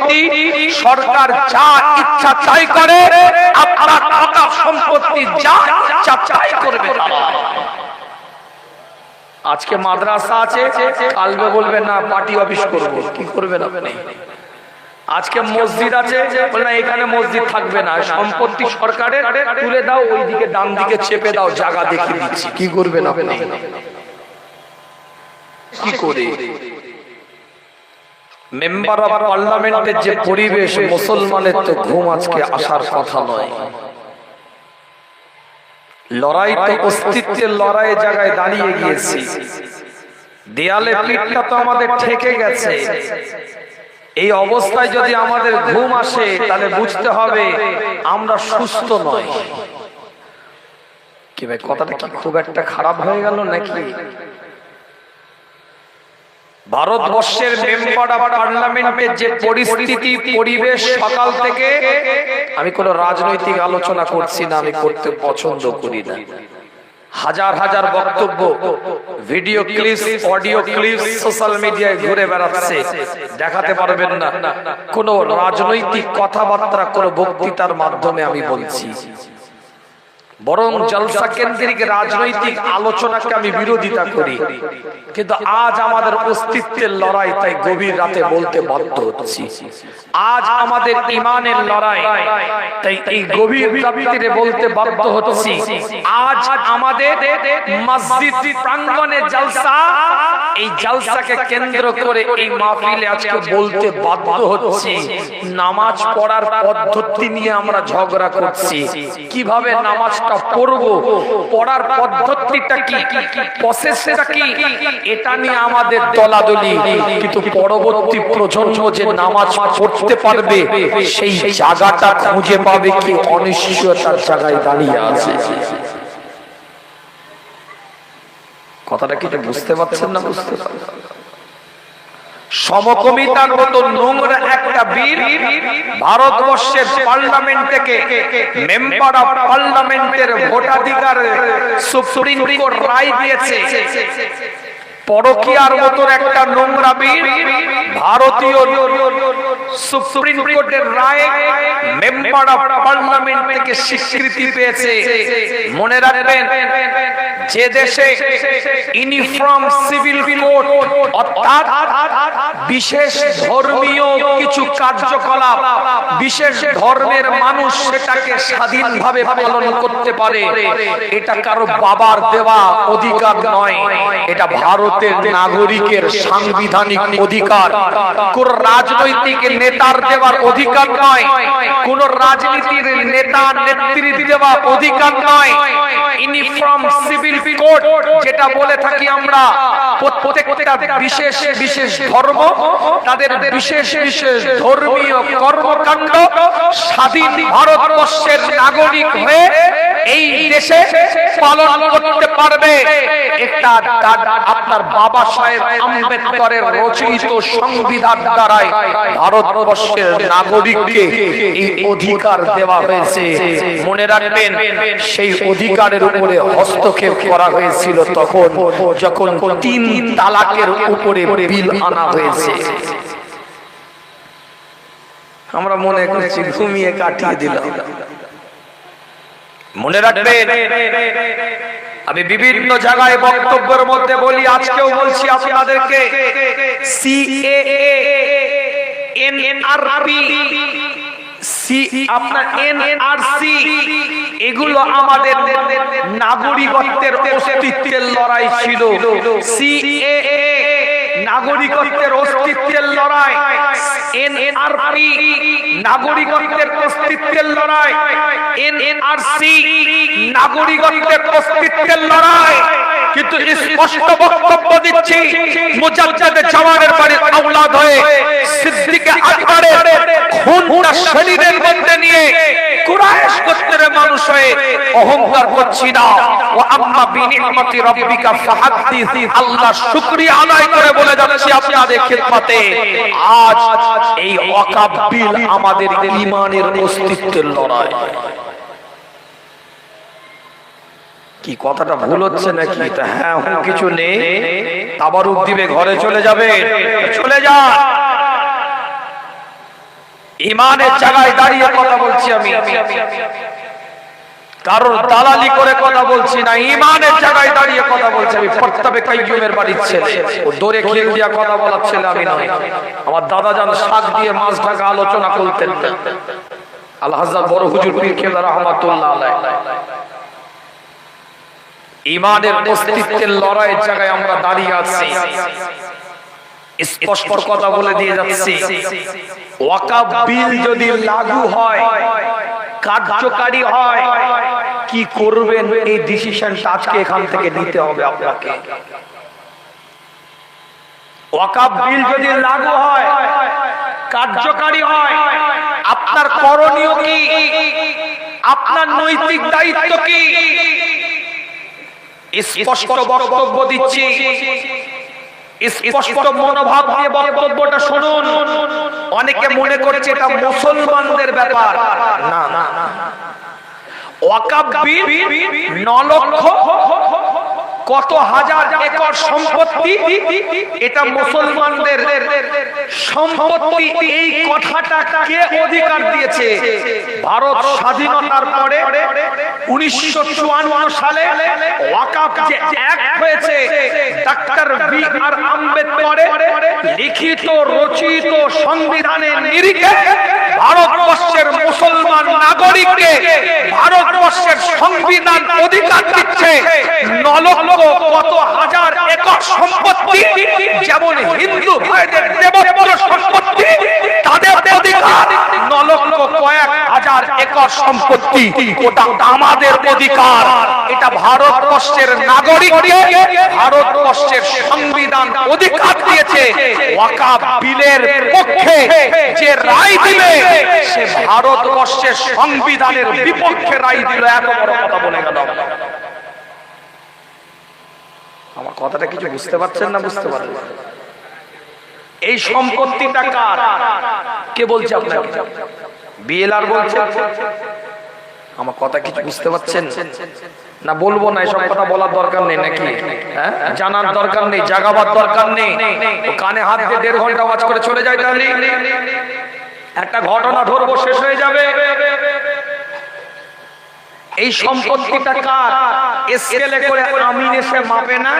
সম্পত্তি সরকার যা ইচ্ছা তাই করে, আপনার অকাপ সম্পত্তি যা ইচ্ছা তাই করবে আজকে মাদ্রাসা আছে কালকে বলবেন না, পার্টি অফিস করব। কি করবেন আপনি? আজকে মসজিদ আছে না, এখানে মসজিদ থাকবে না, সম্পত্তি সরকারের, তুলে দাও, ওইদিকে ডান দিকে চেপে দাও, জায়গা দেখিয়ে দিচ্ছি। কি করবেন আপনি? কি করে? মেম্বার অফ পার্লামেন্টের যে পরিবেশ, মুসলমানের তো ঘুম আজকে আসার কথা নয়। লড়াই তো অস্তিত্বের লড়াই জায়গায় দাঁড়িয়ে গিয়েছি। দেয়ালে পিঠটা তো আমাদের ঠেকে গেছে। এই অবস্থায় যদি আমাদের ঘুম আসে, তাহলে বুঝতে হবে আমরা সুস্থ নয় কি ভাই, কথাটা কি খুব একটা খারাপ হয়ে গেল নাকি? ভারতবর্ষের মেম্বার অফ পার্লামেন্টের যে পরিস্থিতি, পরিবেশ সকাল থেকে, আমি কোনো রাজনৈতিক আলোচনা করছি না, আমি করতে পছন্দ করি না। হাজার হাজার বক্তব্য video clip audio clip social মিডিয়ায় ঘুরে বেড়াচ্ছে, দেখাতে পারবেন না। কোন রাজনৈতিক কথাবার্তা, কোন বক্তৃতার মাধ্যমে আমি বলছি। বরং জলসা কেন্দ্রিক রাজনৈতিক আলোচনাকে আমি বিরোধিতা করি। কিন্তু আজ আমাদের অস্তিত্বের লড়াই তাই গভীর রাতে বলতে বাধ্য হচ্ছি। আজ আমাদের ইমানের লড়াই তাই এই গভীর রাত্রিরে বলতে বাধ্য হচ্ছি। আজ আমাদের মসজিদ প্রাঙ্গনে জলসা এই জলসাকে কেন্দ্র করে এই মাহফিলে আজকে বলতে বাধ্য হচ্ছি। নামাজ পড়ার পদ্ধতি নিয়ে আমরা ঝগড়া করছি। কীভাবে নামাজটা পড়ব? পড়ার পদ্ধতিটা কি? প্রসেসটা কি? এটা নিয়ে আমাদের দলাদলি। কিন্তু পরবর্তী প্রজন্ম যে নামাজ পড়তে পারবে, সেই জায়গাটা খুঁজে পাবে কি? অনিশ্চয়তার জায়গায় দাঁড়িয়ে আছে। কথাটা কি বুঝতে পারছেন না বুঝতে? পারছেন সমকমিতার মতো নোংরা একটা বীর ভারতবর্ষের পার্লামেন্ট থেকে মেম্বার অফ পার্লামেন্টের ভোটাধিকার সুপ্রিম কোর্ট রায় দিয়েছে। পরকিয়ার মতন একটা নোংরা বীর ভারতীয় সুপ্রিম কোর্টের রায় মেম্বার অফ পার্লামেন্ট থেকে স্বীকৃতি পেয়েছে। মনে রাখবেন, যে দেশে ইউনিফর্ম সিভিল কোড, অর্থাৎ বিশেষ ধর্মীয় কিছু কার্যকলাপ, বিশেষ ধর্মের মানুষ সেটাকে স্বাধীনভাবে পালন করতে পারে, এটা কারও বাবার দেওয়া অধিকার নয়, এটা ভারতের নাগরিকের সাংবিধানিক অধিকার। কোন রাজনৈতিক নেতার দেওয়ার অধিকার নয়। কোন রাজনীতির নেতা নেত্রী দেওয়া অধিকার নয়। ইউনিফর্ম সিভিল কোড যেটা বলে থাকি আমরা প্রত্যেকটা বিশেষ বিশেষ ধর্ম তাদের বিশেষ বিশেষ ধর্মীয় কর্মকাণ্ড স্বাধীন ভারতবর্ষের নাগরিক হয়ে এই দেশে পালন করতে পারবে। একটা আপনার বাবা সাহেব আম্বেদকরের রচিত সংবিধান দ্বারাই ভারতবর্ষের নাগরিককে এই অধিকার দেওয়া হয়েছে। মনে রাখবেন, সেই অধিকারের উপরে হস্তক্ষেপ করা হয়েছিল তখন, যখন তিন তালাকের উপরে বিল আনা হয়েছে। আমরা মনে করছি ঘুমিয়ে কাটিয়ে দিলাম। মনে রাখবেন, আমি বিভিন্ন জায়গায় বক্তব্যের মধ্যে বলি, আজকেও বলছি আপনাদেরকে এগুলো আমাদের নাগরিকত্বের অস্তিত্বের লড়াই ছিল সিএএ নাগরিকত্বের অস্তিত্বের লড়াই, এনআরপি নাগরিকত্বের অস্তিত্বের লড়াই, এনআরসি নাগরিকত্বের অস্তিত্বের লড়াই। কিন্তু স্পষ্ট বক্তব্য দিচ্ছি, মুজাদ্দেদ জামানের বাড়ির আওলাদ হয়ে সিদ্দিকে আকবরের খুনটা শরীরের মধ্যে নিয়ে কুরাইশ গোত্রের মানুষ হয়ে অহংকার করছি না। ও আম্মা বিনিমতি রব্বিকা ফাহাদ্দিস, আল্লাহ শুকরিয়া আদায় করে বলে যাচ্ছি আপনাদের খিদমতে, আজ এই অকাব্বিল আমাদের ঈমানের অস্তিত্বের লড়াই। কি কথাটা ভুল হচ্ছে নাকি? হ্যাঁ কিছু নেই। তাবারুক দিবে, ঘরে চলে যাবে। চলে যা। ইমানের জায়গায় দাঁড়িয়ে কথা বলছি আমি। কারোর দালালি করে কথা বলছি না ইমানের জায়গায় দাঁড়িয়ে কথা বলছি, আমি প্রত্যেকে কাইয়ুমের বাড়ির ছেলে। ও দৌড়ে খেল দিয়া কথা বলার ছেলে আমি নয় আমার দাদা যান শাক দিয়ে মাছ ঢাকা আলোচনা করতেন। আল্লাহ বড় হুজুর পীর কেবলা রহমাতুল্লাহ ইমানের অস্তিত্বের লড়াইয়ের জায়গায় আমরা দাঁড়িয়ে আছি। স্পষ্ট কথা বলে দিয়ে যাচ্ছি। ওয়াকাব বিল যদি লাগু হয় কার্যকারী হয়। কি করবেন? এই ডিসিশনটা আজকে এখান থেকে নিতে হবে আপনাকে। বিল যদি লাগু হয়, কার্যকারী হয়, আপনার করণীয় কি? আপনার নৈতিক দায়িত্ব কি? স্পষ্ট বক্তব্য দিচ্ছি। স্পষ্ট মনোভাব দিয়ে বক্তব্যটা শুনুন। অনেকে মনে করছে এটা মুসলমানদের ব্যাপার। না না ওয়াকাব বিল ন লক্ষ কত হাজার একর সম্পত্তি এটা মুসলমানদের সম্পত্তি এই কথাটা কে অধিকার দিয়েছে। ভারত স্বাধীনতার পরে উনিশশো চুয়ান্ন সালে লিখিত রচিত সংবিধানের নিরিখে ভারতবর্ষের মুসলমান নাগরিককে ভারতবর্ষের সংবিধান অধিকার দিচ্ছে নলক্ষ কত হাজার একর সম্পত্তি, যেমন হিন্দু ভাইদের দেবত্ব সম্পত্তি তাদের অধিকার নলক্ষ কয়েক হাজার একর সম্পত্তি, ওটা আমাদের অধিকার। এটা ভারতবর্ষের নাগরিককে ভারতবর্ষের সংবিধান অধিকার দিয়েছে। ওয়াকাব বিলের পক্ষে যে রায় দিবে, সে ভারতবর্ষের সংবিধানের বিপক্ষে রায় দিল। এত বড় কথা বলে গেল। আমার কথাটা কিছু বুঝতে পারছেন না বুঝতে পারছেন এই সম্পত্তিটা কার? কে বলছে আপনাকে? বিএলআর বলছে। আমার কথা কিছু বুঝতে পারছেন? না, বলব না, এসব কথা বলার দরকার নেই নাকি? হ্যাঁ? জানার দরকার নেই, জাগাবার দরকার নেই। কানে হাত দিয়ে দেড় ঘণ্টা ওয়াজ করে চলে যায় তাহলে। একটা ঘটনা ধরবো, শেষ হয়ে যাবে। এই সম্পত্তিটা কার? স্কেলে করে আমিন এসে মাপে না?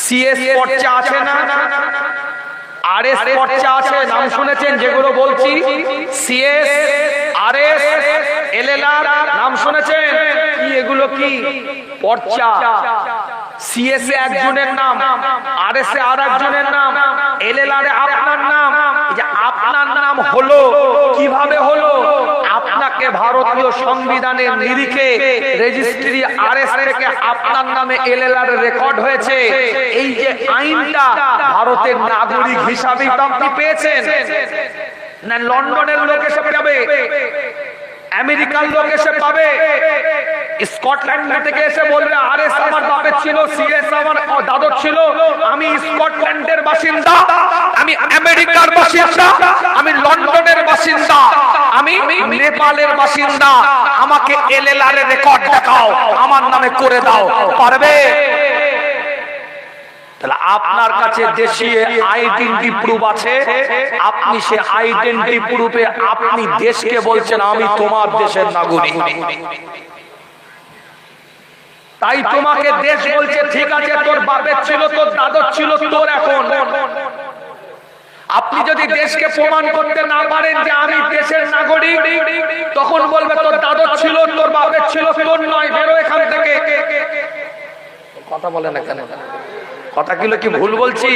সিএস পর্চা আছে না? আরএস পর্চা আছে, নাম শুনেছেন, যেগুলো বলছি। সিএস, আরএস, এলএলআর, নাম শুনেছেন? কি এগুলো কি? পর্চা। সিএস এ একজনের নাম, আরএস এ আর একজনের নাম, এলএলআর এ আপনার নাম। যে আপনার নাম হলো, কীভাবে হলো? আপনাকে ভারতীয় সংবিধানের নিরিখে রেজিস্ট্রি আরএস থেকে আপনার নামে এলএলআর রেকর্ড হয়েছে। এই যে আইনটা ভারতের নাগরিক হিসাবে আপনি পেয়েছেন। না, লন্ডনের লোক এসে পাবে, আমেরিকার লোক এসে পাবে। স্কটল্যান্ড থেকে এসে বলবে আমার ছিল, সিএস আমার ছিল, আমি স্কটল্যান্ডের বাসিন্দা, আমি আমেরিকার বাসিন্দা, আমি লন্ডনের বাসিন্দা, আমি নেপালের বাসিন্দা, আমাকে এলএলআর এর রেকর্ড দেখাও, আমার নামে করে দাও। পারবে? তাহলে আপনার কাছে দেশীয় আইডেন্টি প্রুফ আছে। আপনি সে আইডেন্টি প্রুফে আপনি দেশকে বলছেন, আমি তোমার দেশের নাগরিক। তাই তোমাকে দেশ বলছে ঠিক আছে তোর বাপের ছিল তোর দাদর ছিল তোর এখন। আপনি যদি দেশকে প্রমাণ করতে না পারেন যে আমি দেশের নাগরিক তখন বলবে তোর দাদর ছিল তোর বাপের ছিল তোর নয় বেরো এখান থেকে। কথা বলে না কেন? কথাগুলো কি ভুল বলছি?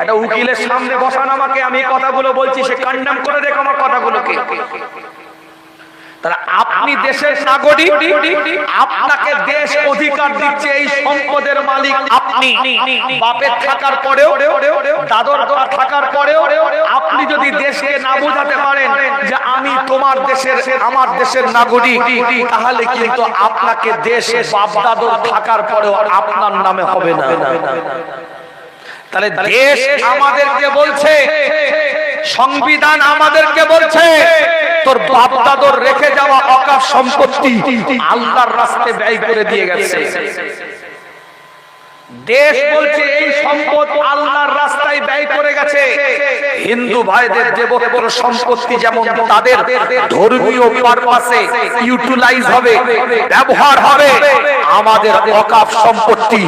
একটা উকিলের সামনে বসান আমাকে আমি কথাগুলো বলছি সে কন্ডাম করে দেখ আমার কথাগুলোকে। আপনি দেশের নাগরিক আপনাকে দেশ অধিকার দিচ্ছে এই সম্পদের মালিক আপনি বাপের থাকার পরেও দাদর থাকার পরেও আপনি যদি দেশকে না বোঝাতে পারেন যে আমি তোমার দেশের আমার দেশের নাগরিক তাহলে কিন্তু আপনাকে দেশ বাপ দাদর থাকার পরেও আপনার নামে হবে না। তাহলে দেশ আমাদেরকে বলছে সংবিধান আমাদেরকে বলছে তোর বাপ দাদর রেখে যাওয়া অকাশ সম্পত্তি আল্লাহর রাস্তায় ব্যয় করে দিয়ে গেছে। দেশ বলছে এই সম্পদ আল্লাহর রাস্তায় ব্যয় করে গেছে। হিন্দু ভাইদের দেবত্র সম্পত্তি যেমন তাদের ধর্মীয় পারপাসে ইউটিলাইজ হবে, ব্যবহার হবে, আমাদের অকাপ সম্পত্তি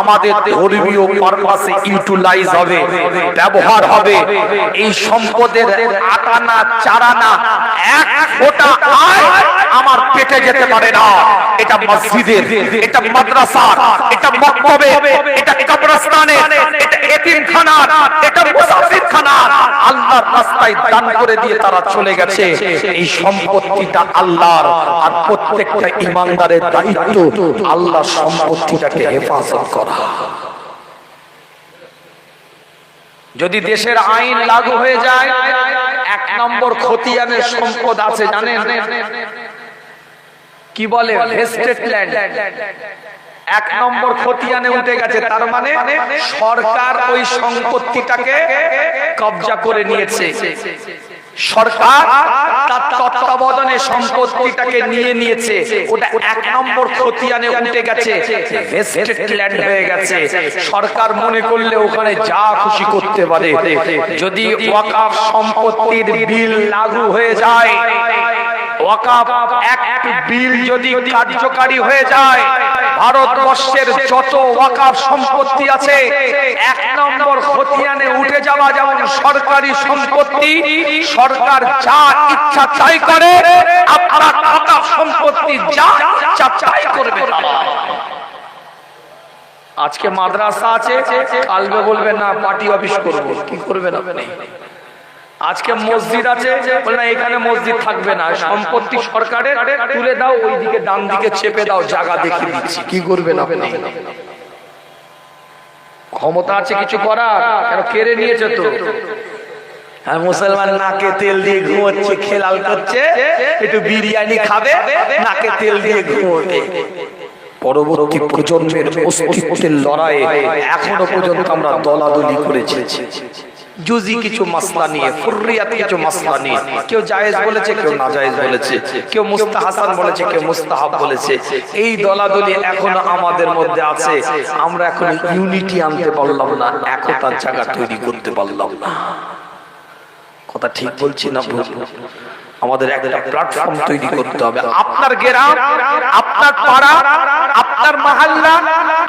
আমাদের ধর্মীয় পারপাসে ইউটিলাইজ হবে, ব্যবহার হবে। এই সম্পদের আটানা, চারানা এক ফোঁটা আমার পেটে যেতে পারে না। এটা মসজিদের, এটা মাদ্রাসার, এটা মক্তবে, এটা কবরস্থানে, এটা এটা আল্লাহর রাস্তায় দান করে দিয়ে তারা চলে গেছে। এই সম্পত্তিটা আল্লাহর। আর প্রত্যেকটা ইমানদারের দায়িত্ব সম্পত্তিটাকে হেফাজত করা। যদি দেশের আইন লাগু হয়ে যায় এক নম্বর খতিয়ানের সম্পদ আছে জানেন? কি বলে? এক নম্বর খতিয়ানে উঠে গেছে, তার মানে সরকার ওই সম্পত্তিটাকে কবজা করে নিয়েছে। সরকার তার তত্ত্বাবধানে সম্পত্তিটাকে নিয়ে নিয়েছে। ওটা এক নম্বর খতিয়ানে উঠে গেছে। ল্যান্ড হয়ে গেছে। সরকার মনে করলে ওখানে যা খুশি করতে পারে। যদি ওয়াকাফ সম্পত্তির বিল লাগু হয়ে যায়। ওয়াকাফ এক বিল যদি কার্যকারী হয়ে যায়। ভারতবর্ষের যত ওয়াকাফ সম্পত্তি আছে, এক নম্বর খতিয়ানে উঠে যাওয়া যেমন সরকারি সম্পত্তি, সরকার যা ইচ্ছা চাই করে, আপনার ওয়াকাফ সম্পত্তি যা ইচ্ছা চাই করবে। আজকে মাদ্রাসা আছে, কালকে বলবে, না, পার্টি অফিস করব। কি করবেন আপনি? আজকে মসজিদ আছে বলে না এখানে মসজিদ থাকবে না সম্পত্তি সরকারের তুলে দাও ওইদিকে ডান দিকে চেপে দাও জায়গা দেখিয়ে দিচ্ছি। কি করবেন আপনি? ক্ষমতা আছে কিছু করার? কেন কেড়ে নিয়েছে তো? আর মুসলমান নাকে তেল দিয়ে ঘুমোচ্ছে খেলাল করছে একটু বিরিয়ানি খাবে নাকে তেল দিয়ে ঘুমোবে। পরবর্তী প্রজন্মের অস্তিত্বের লড়াইয়ে এখনও পর্যন্ত আমরা দলাদলি করেছি। জুজি কিছু মাসলা নিয়ে ফুররিয়াত কিছু মাসলা নিয়ে। কেউ জায়েজ বলেছে কেউ না জায়েজ বলেছে। কেউ মুস্তাহাসান বলেছে কেউ মুস্তাহাব বলেছে। এই দলাদলি এখন আমাদের মধ্যে আছে। আমরা এখন ইউনিটি আনতে পারলাম না একতার জায়গা তৈরি করতে পারলাম না। কথা ঠিক বলছি না ভুল? আমাদের একটা প্ল্যাটফর্ম তৈরি করতে হবে। আপনার গ্রাম, আপনার পাড়া, আপনার মহল্লা,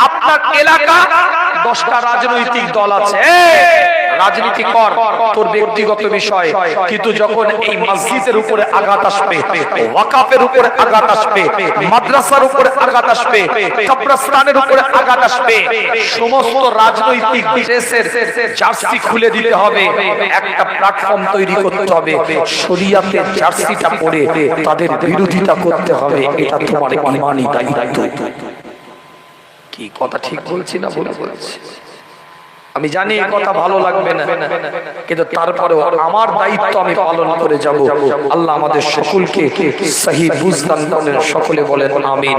আপনার এলাকা, দশটা রাজনৈতিক দল আছে। রাজনীতি কর, তোর ব্যক্তিগত বিষয়। কিন্তু যখন এই মসজিদের উপরে আঘাত আসবে, ওয়াকাফের উপরে আঘাত আসবে, মাদ্রাসার উপরে আঘাত আসবে, কবরস্থানের উপরে আঘাত আসবে, সমস্ত রাজনৈতিক দেশের জার্সি খুলে দিতে হবে, একটা প্ল্যাটফর্ম তৈরি করতে হবে শরিয়াতের জার্সিটা পরে তাদের বিরোধিতা করতে হবে, এটা তোমার ইমানি দায়িত্ব। কি কথা ঠিক বলছি না বলে বলছি? আমি জানি এই কথা ভালো লাগবে না, কিন্তু তারপরেও আমার দায়িত্ব আমি পালন করে যাব। আল্লাহ আমাদের সকলকে সহি বুঝদান সকলে বলেন, আমিন।